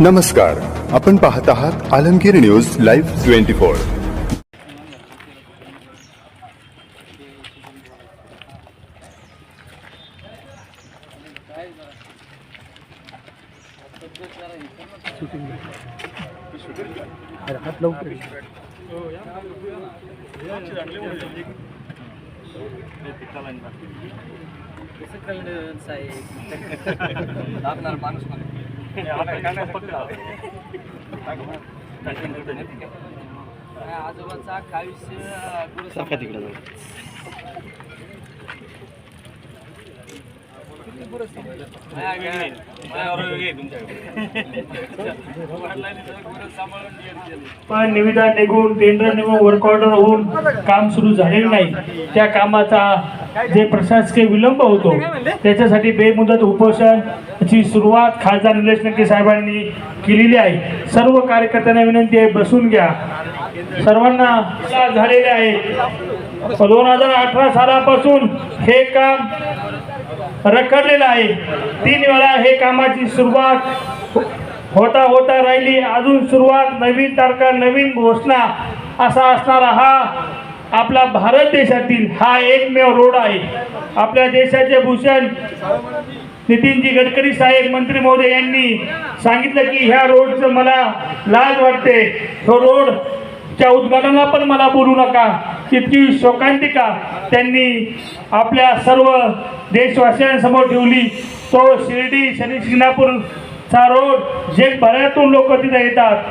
नमस्कार आपण पाहत आहात Alamgir news live twenty four. लागणार माणूस आजोबांचा आयुष्य पण निविदा निघून टेंडर निघून वर्क ऑर्डर होऊन काम सुरू झालेलं नाही. त्या कामाचा जे प्रशासकीय विलंब होतो त्याच्यासाठी बेमुदत उपोषणाची सुरुवात खासदार निलेश लंके साहेबांनी केलेली आहे. सर्व कार्यकर्त्यांना विनंती आहे बसून घ्या. सर्वांना झालेले आहे. दोन हजार अठरा सालापासून हे काम रखडलेलं आहे. तीन वेळा हे कामाची सुरुवात होता होता राहिली. अजून सुरुवात नवीन तारखा नवीन घोषणा असा असणारा हा आपला भारत देशातील हा एकमेव रोड आहे. आपल्या देशाचे भूषण नितीनजी गडकरी साहेब मंत्री महोदय यांनी सांगितलं की ह्या रोडचं मला लाज वाटते. तो रोडच्या उद्घाटनाला पण मला बोलू नका. इतकी शोकांतिका त्यांनी आपल्या सर्व देशवासियांसमोर ठेवली. तो शिर्डी शनी शिंगणापूरचा रोड जगभरातून लोक तिथे येतात.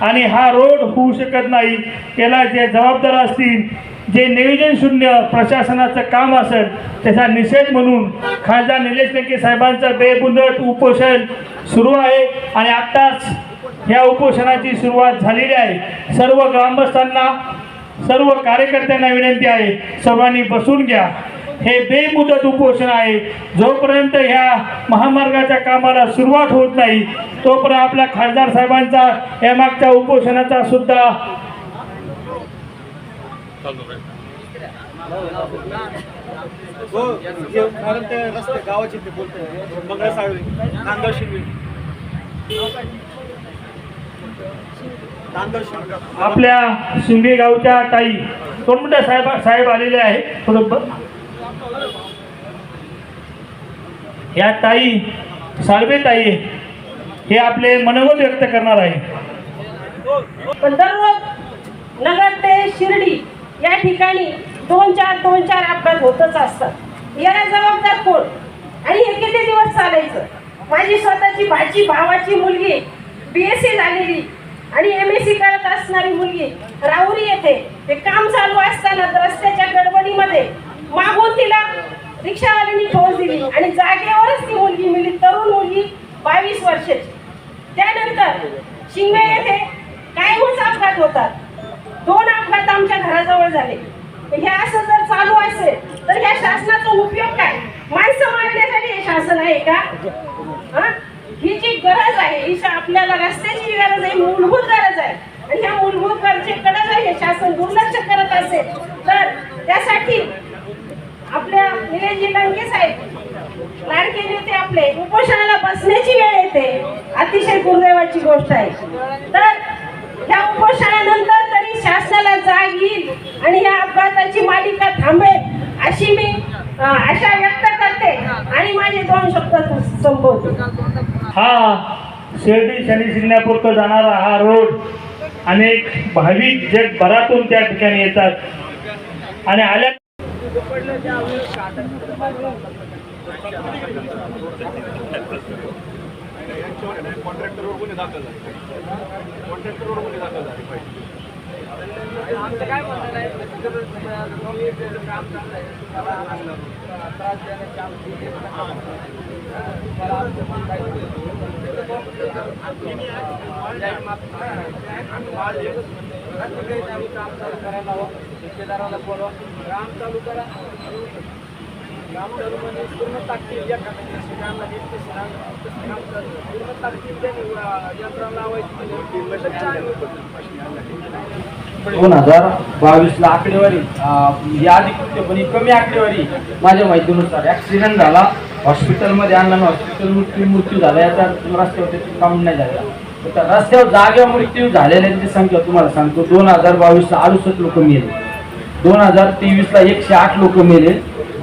आणि हा रोड होऊ शकत नाही. याला जे जबाबदार असतील जे नियोजन शून्य प्रशासनाचं काम असेल त्याचा निषेध म्हणून खासदार निलेश लंके साहेबांचं बेबुंदट उपोषण सुरू आहे. आणि आत्ताच ह्या उपोषणाची सुरुवात झालेली आहे. सर्व ग्रामस्थांना सर्व कार्यकर्त्यांना विनंती आहे सर्वांनी बसून घ्या. हे बेमुदत उपोषण आहे. जोपर्यंत ह्या महामार्गाच्या कामाला सुरुवात होत नाही तोपर्यंत आपल्या खासदार साहेबांचा या मागच्या उपोषणाचा सुद्धा मंगळ साळवे आपल्या शिंदे गावच्या ताई कोणत्या साहेब साहेब आलेले आहे बरोबर? या ताई साळवे ताई हे आपले मनोगत व्यक्त करणार आहे. पण दररोज नगर ते शिर्डी या ठिकाणी दोन चार दोन चार अपघात होतच असतात. याला जबाबदार कोण? आणि हे किती दिवस चालायचं? माझी स्वतःची भाजी भावाची मुलगी बी एस सी झालेली आणि एम एस सी करत असणारी मुलगी राहुरी येते ते काम चालू असताना रस्त्याच्या गडबडीमध्ये मागून तिला रिक्षावाल्यांनी ठोस दिली. आणि जागेवरच ती मुलगी मिली तरुण मुलगी बावीस वर्षाची. त्यानंतर शिंगे येथे कायमच अपघात होतात. दोन अपघात आमच्या घराजवळ झाले. हे असं जर चालू असेल तर ह्या शासनाचा उपयोग काय? माणसं मारण्यासाठी हे शासन आहे का? हा? ही जी गरज आहे ही आपल्याला रस्त्याची गरज आहे मूलभूत गरज आहे. आणि ह्या मूलभूत गरजेकडे जर हे शासन दुर्लक्ष करत असेल तर त्यासाठी आपल्या निलेशजी लंके साहेब. लाडके नेते आपले. उपोषणाला बसण्याची वेळ येते. अतिशय दुर्दैवाची गोष्ट आहे. तर या उपोषणानंतर तरी शासनाला जाग येईल आणि या अपघाताची मालिका थांबेल अशी मी आशा व्यक्त करते आणि माझे दोन शब्द संपवते. हा शिर्डी शनी शिंगणापूरकर जाणारा हा रोड अनेक भाविक जगभरातून त्या ठिकाणी येतात. आणि आल्या कॉन्ट्रॅक्टरवर गुन्हे दाखल झाले कॉन्ट्रॅक्टरवर गुन्हे दाखल झाले पाहिजे आमचं काय म्हणणं आहे? काम चाललंय त्रास आमची आम्ही काम चालू करायला हवं ठेकेदाराला बोलवा काम चालू करा काम चालू म्हणजे पूर्ण या काम चालू पूर्ण यंत्रणा लावायची दोन हजार बावीसला आकडेवारी ही अधिकृतपणे ही कमी आकडेवारी माझ्या माहितीनुसार ॲक्सिडेंट झाला. हॉस्पिटलमध्ये आणला हॉस्पिटल मृत्यू मृत्यू झाला. याचा रस्त्यावर त्याची काउंट नाही झाला. रस्त्यावर जाग्या मृत्यू झालेल्यांची संख्या तुम्हाला सांगतो. दोन हजार बावीसला अडुसष्ट लोक मेले. दोन हजार तेवीसला एकशे आठ लोक मेले.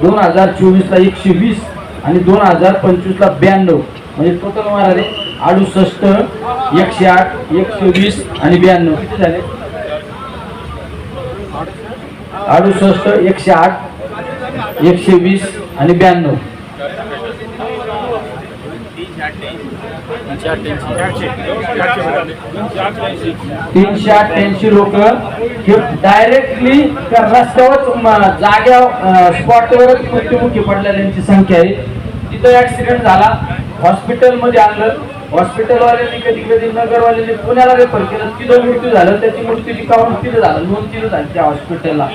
दोन हजार चोवीसला एकशे वीस आणि दोन हजार पंचवीसला ब्याण्णव. म्हणजे टोटल मारा अडुसष्ट एकशे आठ एकशे वीस आणि ब्याण्णव. किती झाले? अडुसष्ट एकशे आठ एकशे वीस आणि ब्याण्णव. तीनशे अठ्ठ्याऐंशी लोक. हे डायरेक्टली त्या रस्त्यावर जाग्या स्पॉटवरच मृत्युमुखी पडलेल्यांची संख्या आहे. तिथं ऍक्सिडेंट झाला. हॉस्पिटलमध्ये आणलं. हॉस्पिटलवाल्यांनी कधी कधी नगरवाल्यांनी पुण्याला रेफर केलं. तिथं मृत्यू झालं त्याची मृत्यूची काउंट तिथं झालं नोंद तिथं झाली त्या हॉस्पिटलला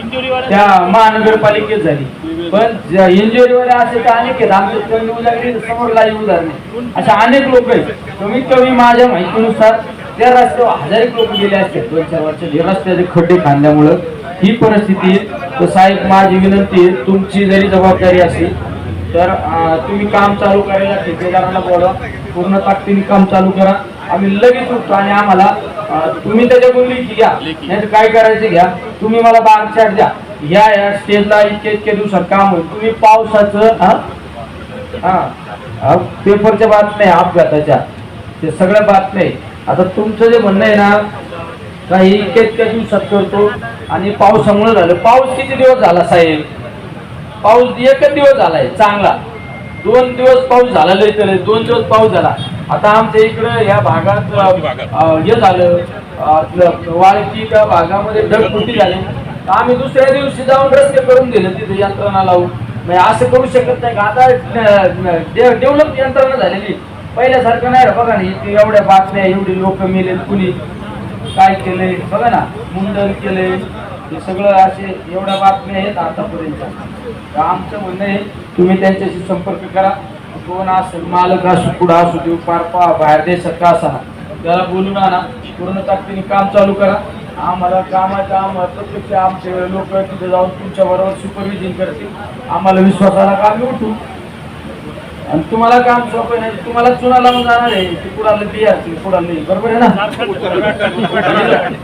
त्या महानगरपालिकेत झाली. पण इंजुरीवाले असे तर अनेक आहेत. आमच्या कमी उदाहरणी समोर लाईव्ह उदाहरणे अशा अनेक लोक आहेत. कमीत कमी माझ्या माहितीनुसार त्या रस्त्यावर हजार एक लोक गेले असते दोन चार वर्षात. हे रस्त्याचे खड्डे खांद्यामुळं ही परिस्थिती तर साहेब माझी विनंती आहे तुमची जरी जबाबदारी असेल तर तुम्ही काम चालू करायला ठेकेदारांना बोलवा. पूर्ण ताकदीने काम चालू करा. आम्ही लगेच उठतो आणि आम्हाला तुम्ही त्याच्याकडून लिखी घ्या. नाही काय करायचे घ्या? तुम्ही मला बाग चार्ट द्या. या या स्टेजला इतके इतके दिवसात काम होईल. तुम्ही पावसाचं हा हा पेपरच्या बातम्या अपघाताच्या ते सगळ्या बातम्या आता तुमचं जे म्हणणं आहे ना काही इतक्या इतक्या दिवसात करतो आणि पावसामुळे झालं. पाऊस किती दिवस झाला साहेब? पाऊस एकच दिवस झालाय चांगला. दोन दिवस पाऊस झाला तर दोन दिवस पाऊस झाला. आता आमच्या इकडं या भागात हे झालं वाळकी त्या भागामध्ये ढगफुटी झाली. तर आम्ही दुसऱ्या दिवशी जाऊन रस्ते करून दिले तिथे यंत्रणा लावून. म्हणजे असं करू शकत नाही का? आता डेव्हलप यंत्रणा झालेली. पहिल्यासारखं नाही रे बघा ना इथे एवढ्या बातम्या एवढी लोक मेले कुणी. काय केलंय? बघा ना मुंडन केलंय. हे सगळं असे एवढ्या बातम्या आहेत आतापर्यंत. आमचं म्हणणं आहे तुम्ही त्यांच्याशी संपर्क करा. कोण असेल मालक असू पुढं असू देऊ पार पा बाहेर देशात का असा त्याला बोलून आणा. पूर्ण ताकदीने काम चालू करा. आम्हाला कामाचं आम प्रत्यक्ष आमचे लोक तिथे जाऊन तुमच्या बरोबर सुपरविजन करतील. आम्हाला विश्वासाला काम उठू आणि तुम्हाला काम सोपं नाही तुम्हाला चुना लावून जाणार आहे की कुणाला बिया असतील कुणाला नाही बरोबर आहे ना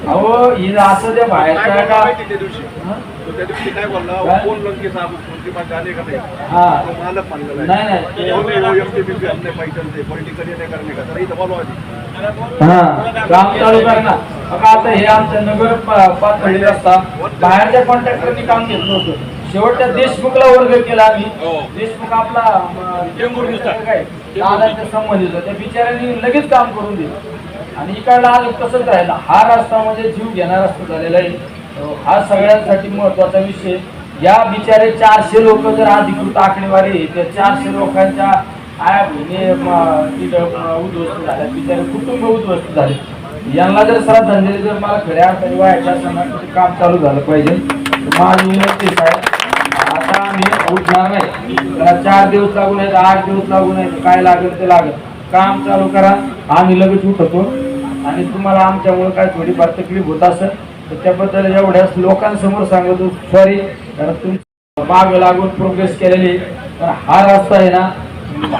अहो हिला असं द्या बाहेरच्या का हा. हा काम चालू कर ना आता हे आमचं नगर प- पातळी रस्ता बाहेरच्या कॉन्ट्रॅक्टरनी काम घेतलं होतं शेवटच्या देशमुखला वर्ग केला आम्ही. देशमुख आपला काय दादाच्या संबंधित. त्या बिचाऱ्यांनी लगेच काम करून दिलं. आणि इकडला आज तसंच राहिला. हा रस्ता म्हणजे जीव घेणारा रस्ता झालेला आहे हा सगळ्यांसाठी महत्त्वाचा विषय. या बिचारे चारशे लोक जर अधिकृत आकडेवारी त्या चारशे लोकांच्या आया बहिणी तिथं उद्ध्वस्त झाल्या. बिचारे कुटुंब उद्ध्वस्त झाले. यांना जर श्रद्धांजली जर मला खऱ्या अर्थाने व्हायच्या असं ना तर ते काम चालू झालं पाहिजे माझी विनंती आहे आम्ही उठणार नाही. त्याला चार दिवस लागू नयेत आठ दिवस लागू नयेत काय लागेल ते लागेल. काम चालू करा आम्ही लगेच उठतो. आणि तुम्हाला आमच्यामुळे काय थोडीफार तकलीफ होत असेल तर त्याबद्दल एवढ्याच लोकांसमोर सांगतो सॉरी कारण तुमची माग लागून प्रोग्रेस केलेली तर हा रस्ता आहे ना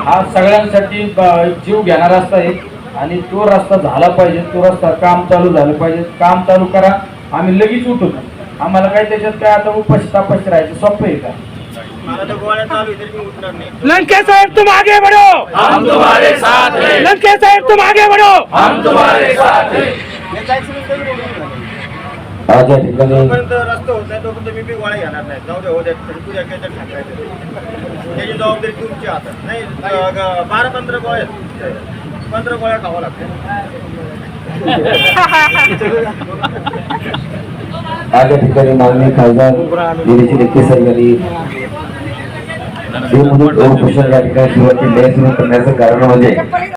हा सगळ्यांसाठी जीव घेणारा रस्ता आहे. आणि तो रस्ता झाला पाहिजे तो रस्ता काम चालू झालं पाहिजे. काम चालू करा आम्ही लगेच उठू. आम्हाला काय त्याच्यात काय आता उपाशी तापाशी राहायचं सोपं आहे का? लंके साहेब तुम आगे बढ़ो. हम तुम्हारे साथ हैं. लंके साहेब तुम आगे बढ़ो. आज या ठिकाणी जोपर्यंत रस्ता होत तोपर्यंत मी बी गोळ्या घेणार नाही. जाऊ दे हो द्या तुझ्या त्याच्यात टाकायचं. त्याची जबाबदारी तुमची आता. नाही बारा पंधरा गोळ्या. पंधरा गोळ्या खावा लागतात आज या ठिकाणी माननीय खासदार यांनी बेमुदत उपोषण या ठिकाणी सुरुवाती सुरू करण्याचं कारण म्हणजे